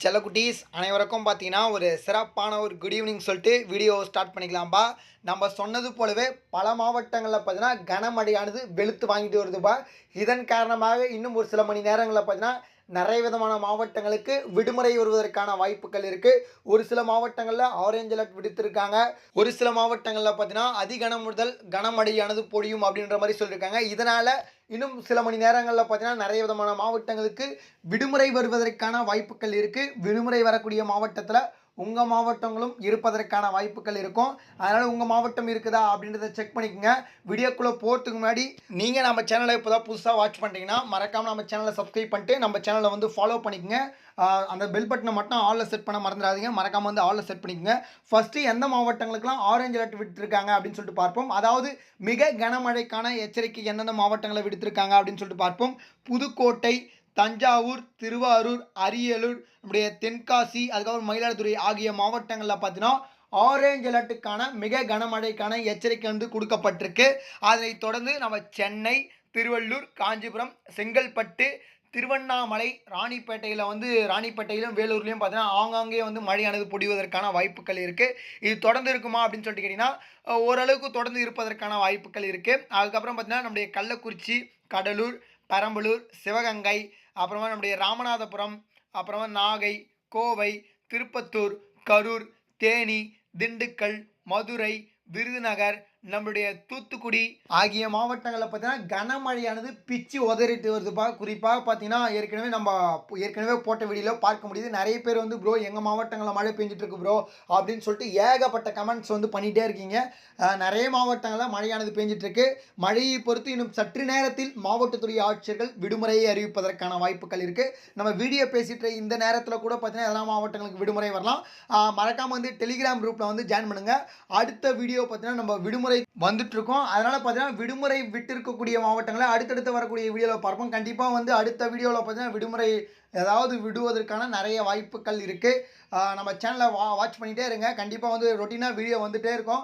செல்லக்குட்டீஸ் அனைவருக்கும் பார்த்தீங்கன்னா ஒரு சிறப்பான ஒரு குட் ஈவினிங் சொல்லிட்டு வீடியோ ஸ்டார்ட் பண்ணிக்கலாம்ப்பா நம்ம சொன்னது போலவே பல மாவட்டங்களில் பார்த்தீங்கன்னா கனமழையானது வெளுத்து வாங்கிட்டு வருதுப்பா. இதன் காரணமாக இன்னும் ஒரு சில மணி நேரங்களில் பார்த்தீங்கன்னா நிறைய விதமான மாவட்டங்களுக்கு விடுமுறை வருவதற்கான வாய்ப்புகள் இருக்குது ஒரு சில மாவட்டங்களில் ஆரஞ்சு அலர்ட் விடுத்திருக்காங்க. ஒரு சில மாவட்டங்களில் பார்த்தீங்கன்னா அதிகனம் முதல் கனமடையானது பொழியும் அப்படின்ற மாதிரி சொல்லியிருக்காங்க இதனால் இன்னும் சில மணி நேரங்களில் பார்த்தீங்கன்னா நிறைய விதமான மாவட்டங்களுக்கு விடுமுறை வருவதற்கான வாய்ப்புகள் இருக்குது விடுமுறை வரக்கூடிய மாவட்டத்தில் உங்கள் மாவட்டங்களும் இருப்பதற்கான வாய்ப்புகள் இருக்கும். அதனால் உங்கள் மாவட்டம் இருக்குதா அப்படின்றத செக் பண்ணிக்கோங்க. வீடியோக்குள்ளே போகிறதுக்கு முன்னாடி நீங்கள் நம்ம சேனலை இப்போ தான் புதுசாக வாட்ச் பண்ணுறீங்கன்னா மறக்காமல் நம்ம சேனலை சப்ஸ்கிரைப் பண்ணிட்டு நம்ம சேனலை வந்து ஃபாலோ பண்ணிக்கோங்க. அந்த பெல் பட்டனை மட்டும் ஆலில் செட் பண்ண மறந்துடாதீங்க. மறக்காமல் வந்து ஆலில் செட் பண்ணிக்கோங்க. ஃபஸ்ட்டு எந்த மாவட்டங்களுக்கெல்லாம் ஆரஞ்சு அலர்ட் விட்டுருக்காங்க அப்படின்னு சொல்லிட்டு பார்ப்போம். அதாவது மிக கனமழைக்கான எச்சரிக்கை எந்தெந்த மாவட்டங்களை விடுத்திருக்காங்க அப்படின்னு சொல்லிட்டு பார்ப்போம். புதுக்கோட்டை தஞ்சாவூர் திருவாரூர் அரியலூர் நம்முடைய தென்காசி அதுக்கப்புறம் மயிலாடுதுறை ஆகிய மாவட்டங்களில் பார்த்தீங்கன்னா ஆரேஞ்ச் அலர்ட்டுக்கான மிக கனமழைக்கான எச்சரிக்கை வந்து கொடுக்கப்பட்டிருக்கு. அதனை தொடர்ந்து நம்ம சென்னை திருவள்ளூர் காஞ்சிபுரம் செங்கல்பட்டு திருவண்ணாமலை ராணிப்பேட்டையில் வந்து ராணிப்பேட்டையிலும் வேலூர்லேயும் பார்த்தீங்கன்னா ஆங்காங்கே வந்து மழையானது பொடிவதற்கான வாய்ப்புகள் இருக்குது இது தொடர்ந்து இருக்குமா அப்படின்னு சொல்லிட்டு கேட்டிங்கன்னா ஓரளவுக்கு தொடர்ந்து இருப்பதற்கான வாய்ப்புகள் இருக்குது அதுக்கப்புறம் பார்த்தீங்கன்னா நம்முடைய கள்ளக்குறிச்சி கடலூர் பெரம்பலூர் சிவகங்கை அப்புறமா நம்முடைய ராமநாதபுரம் அப்புறமா நாகை கோவை திருப்பத்தூர் கரூர் தேனி திண்டுக்கல் மதுரை விருதுநகர் நம்மளுடைய தூத்துக்குடி ஆகிய மாவட்டங்களில் பார்த்தீங்கன்னா கனமழையானது பிச்சு உதறிட்டு வருதுப்பா குறிப்பாக பார்த்தீங்கன்னா ஏற்கனவே நம்ம ஏற்கனவே போட்ட வீடியோவில் பார்க்க முடியுது. நிறைய பேர் வந்து ப்ரோ எங்கள் மாவட்டங்களில் மழை பெஞ்சிட்ருக்கு ப்ரோ அப்படின்னு சொல்லிட்டு ஏகப்பட்ட கமெண்ட்ஸ் வந்து பண்ணிகிட்டே இருக்கீங்க. நிறைய மாவட்டங்களில் மழையானது பெஞ்சிட்ருக்கு மழையை பொறுத்து இன்னும் சற்று நேரத்தில் மாவட்டத்துறை ஆட்சியர்கள் விடுமுறையை அறிவிப்பதற்கான வாய்ப்புகள் இருக்குது நம்ம வீடியோ பேசிட்டு இந்த நேரத்தில் கூட பார்த்தீங்கன்னா எதனா மாவட்டங்களுக்கு விடுமுறை வரலாம். மறக்காமல் வந்து டெலிகிராம் குரூப்பில் வந்து ஜாயின் பண்ணுங்கள் அடுத்த வீடியோ பார்த்தீங்கன்னா நம்ம விடுமுறை வந்துட்டு இருக்கோம் அதனால பார்த்தீங்கன்னா விடுமுறை விட்டு இருக்கக்கூடிய மாவட்டங்களை அடுத்தடுத்து வரக்கூடிய வீடியோவில் பார்ப்போம். கண்டிப்பாக வந்து அடுத்த வீடியோவில் பார்த்தீங்கன்னா விடுமுறை ஏதாவது விடுவதற்கான நிறைய வாய்ப்புகள் இருக்குது நம்ம சேனலை வா வாட்ச் பண்ணிகிட்டே இருங்க. கண்டிப்பாக வந்து ரொட்டீனாக வீடியோ வந்துகிட்டே இருக்கும்.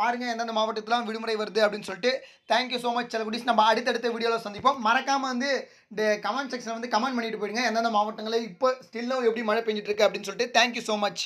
பாருங்கள் எந்தெந்த மாவட்டத்திலாம் விடுமுறை வருது அப்படின்னு சொல்லிட்டு. தேங்க்யூ ஸோ மச் செலகுடிஸ் நம்ம அடுத்தடுத்த வீடியோவில் சந்திப்போம். மறக்காமல் வந்து இந்த கமெண்ட் செக்ஷனில் வந்து கமெண்ட் பண்ணிட்டு போயிடுங்க. எந்தெந்த மாவட்டங்களில் இப்போ ஸ்டில்லும் எப்படி மழை பெஞ்சிட்ருக்கு அப்படின்னு சொல்லிட்டு. Thank you so much